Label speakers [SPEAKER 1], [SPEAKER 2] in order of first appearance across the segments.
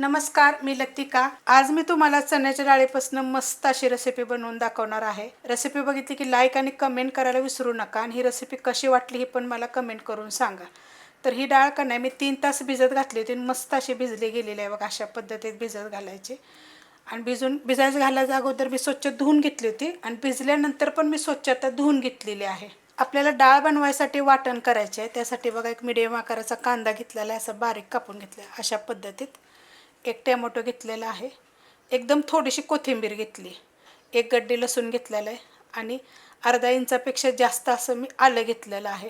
[SPEAKER 1] नमस्कार मी लतिका. आज मी तुम्हाला चण्याच्या डाळीपासून मस्त अशी रेसिपी बनवून दाखवणार आहे. रेसिपी बघितली की लाईक आणि कमेंट करायला विसरू नका आणि ही रेसिपी कशी वाटली ही पण मला कमेंट करून सांगा. तर ही डाळ का नाही मी तीन तास भिजत घातली होती आणि मस्त अशी भिजली गेलेली आहे बघा अशा पद्धतीत भिजत घालायची. आणि भिजून भिजायचं घालायच्या अगोदर मी स्वच्छ धुवून घेतली होती आणि भिजल्यानंतर पण मी स्वच्छ आता धुवून घेतलेली आहे. आपल्याला डाळ बनवायसाठी वाटण करायचे आहे त्यासाठी बघा एक मिडियम आकाराचा कांदा घेतलेला आहे असा बारीक कापून घेतला आहे अशा पद्धतीत. एक टॅमॅटो घेतलेला आहे. एकदम थोडीशी कोथिंबीर घेतली. एक गड्डी लसूण घेतलेलं आहे आणि अर्धा इंचापेक्षा जास्त असं मी आलं घेतलेलं आहे.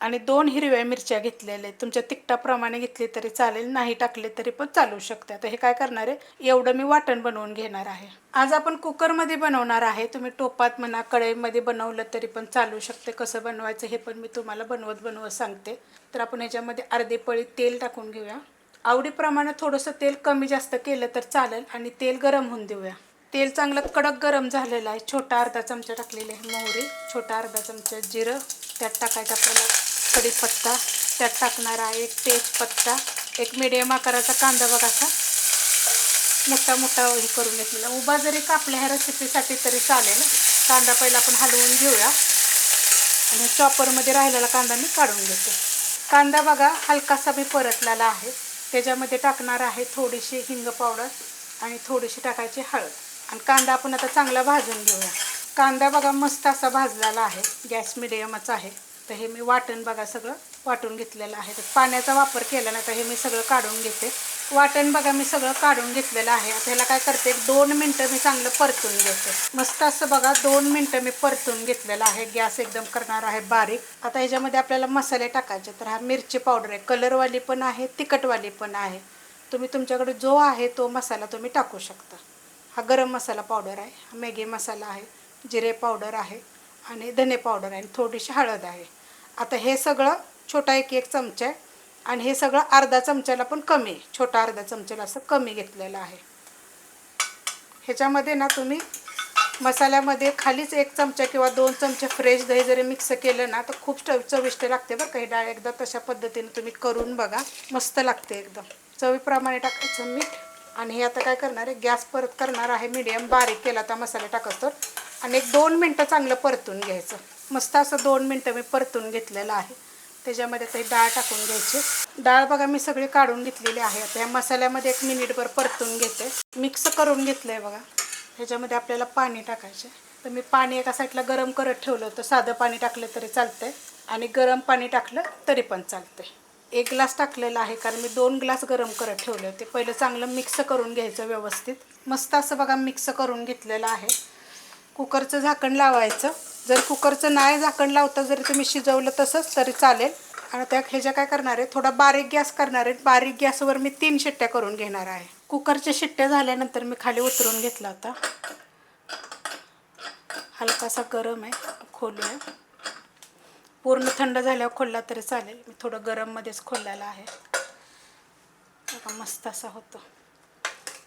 [SPEAKER 1] आणि दोन हिरव्या मिरच्या घेतलेल्या आहेत. तुमच्या तिखटाप्रमाणे घेतली तरी चालेल नाही टाकले तरी पण चालू शकते आता हे काय करणार आहे? एवढं मी वाटण बनवून घेणार आहे. आज आपण कुकरमध्ये बनवणार आहे. तुम्ही टोपात म्हणा कढईमध्ये बनवलं तरी पण चालू शकते. कसं बनवायचं हे पण मी तुम्हाला बनवत बनवत सांगते. तर आपण ह्याच्यामध्ये अर्धी पळी तेल टाकून घेऊया. आवडीप्रमाणे थोडंसं तेल कमी जास्त केलं तर चालेल आणि तेल गरम होऊन देऊया. तेल चांगलं कडक गरम झालेलं आहे. छोटा अर्धा चमचा टाकलेले आहे मोहरी. छोटा अर्धा चमचा जिरं. त्यात टाकायचं आपल्याला कढीपत्ता. त्यात टाकणार आहे एक तेजपत्ता. एक मिडियम आकाराचा कांदा बघा असा. मोठा मोठा हे करून घेतलेला. उभा जरी कापल्या ह्या रेसिपीसाठी तरी चालेल. कांदा पहिला आपण हलवून घेऊया. आणि चॉपरमध्ये राहिलेला कांदा मी काढून घेते. कांदा बघा हलकासा मी परतलेला आहे. त्याच्यामध्ये टाकणार आहे थोडीशी हिंग पावडर आणि थोडीशी टाकायची हळद. आणि कांदा आपण आता चांगला भाजून घेऊया. कांदा बघा मस्त असा भाजलेला आहे. गॅस मिडियमच आहे. तर हे मी वाटण बघा सगळं वाटून घेतलेलं आहे. तर पाण्याचा वापर केला ना तर हे मी सगळं काढून घेते. वाटण बघा मी सगळं काढून घेतलेलं आहे. आता ह्याला काय करते दोन मिनटं मी चांगलं परतून घेते. मस्त असं बघा दोन मिनटं मी परतून घेतलेलं आहे. गॅस एकदम करणार आहे बारीक. आता ह्याच्यामध्ये आपल्याला मसाले टाकायचे तर हा मिरची पावडर आहे. कलरवाली पण आहे तिखटवाली पण आहे. तुम्ही तुमच्याकडे जो आहे तो मसाला तुम्ही टाकू शकता. हा गरम मसाला पावडर आहे. हा मॅगी मसाला आहे. जिरे पावडर आहे. आणि धने पावडर आणि थोडीशी हळद आहे. आता हे सगळं छोटा एक एक चमचा आहे आणि हे सगळं अर्धा चमच्याला पण कमी आहे. छोटा अर्धा चमच्याला असं कमी घेतलेलं आहे. ह्याच्यामध्ये ना तुम्ही मसाल्यामध्ये खालीच एक चमचा किंवा दोन चमचे फ्रेश दही जरी मिक्स केलं ना तर खूप चव चविष्ट लागते बरं काही डाळ एकदा तशा पद्धतीने तुम्ही करून बघा. मस्त लागते एकदम. चवीप्रमाणे टाकायचं मीठ. आणि हे आता काय करणार आहे? गॅस परत करणार आहे. मीडियम बारीक केला तर मसाला टाकत. तर आणि एक दोन मिनटं चांगलं परतून घ्यायचं. मस्त असं दोन मिनटं मी परतून घेतलेलं आहे. त्याच्यामध्ये ते डाळ टाकून घ्यायची. डाळ बघा मी सगळी काढून घेतलेली आहे. आता या मसाल्यामध्ये एक मिनिटभर परतून घेते. मिक्स करून घेतलं आहे बघा. ह्याच्यामध्ये आपल्याला पाणी टाकायचे. तर मी पाणी एका साईडला गरम करत ठेवलं होतं. साधं पाणी टाकलं तरी चालतंय. आणि गरम पाणी टाकलं तरी पण चालतंय. एक ग्लास टाकलेला आहे कारण मी दोन ग्लास गरम करत ठेवले होते. पहिलं चांगलं मिक्स करून घ्यायचं व्यवस्थित. मस्त असं बघा मिक्स करून घेतलेलं आहे. कुकरचं झाकण लावायचं. जर कुकरचं नाही झाकण लावता जरी तुम्ही शिजवलं तसंच तरी चालेल. आणि त्या ह्याच्या काय करणार आहे थोडा बारीक गॅस करणार आहे. बारीक गॅसवर मी तीन शिट्ट्या करून घेणार आहे. कुकरच्या शिट्ट्या झाल्यानंतर मी खाली उतरून घेतला होता हलकासा गरम आहे खोलूया. पूर्ण थंड झाल्यावर खोलला तरी चालेल. मी थोडं गरममध्येच खोललेला आहे. मस्त असा होतो.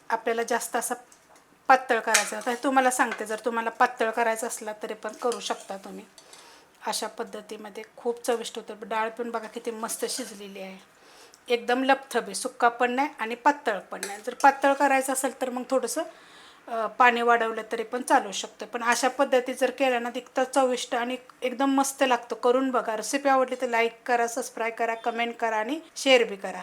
[SPEAKER 1] आपल्याला जास्त असा पातळ करायचं. आता हे तुम्हाला सांगते जर तुम्हाला पातळ करायचं असला तरी पण करू शकता तुम्ही. अशा पद्धतीमध्ये खूप चविष्ट होतं. डाळ पण बघा किती मस्त शिजलेली आहे. एकदम लपथबी सुक्का पण नाही आणि पातळ पण नाही. जर पातळ करायचं असेल तर मग थोडंसं पाणी वाढवलं तरी पण चालू शकतं. पण अशा पद्धती जर केल्या ना तिथं चविष्ट आणि एकदम मस्त लागतं. करून बघा. रेसिपी आवडली तर लाईक करा सबस्क्राईब करा कमेंट करा आणि शेअर बी करा.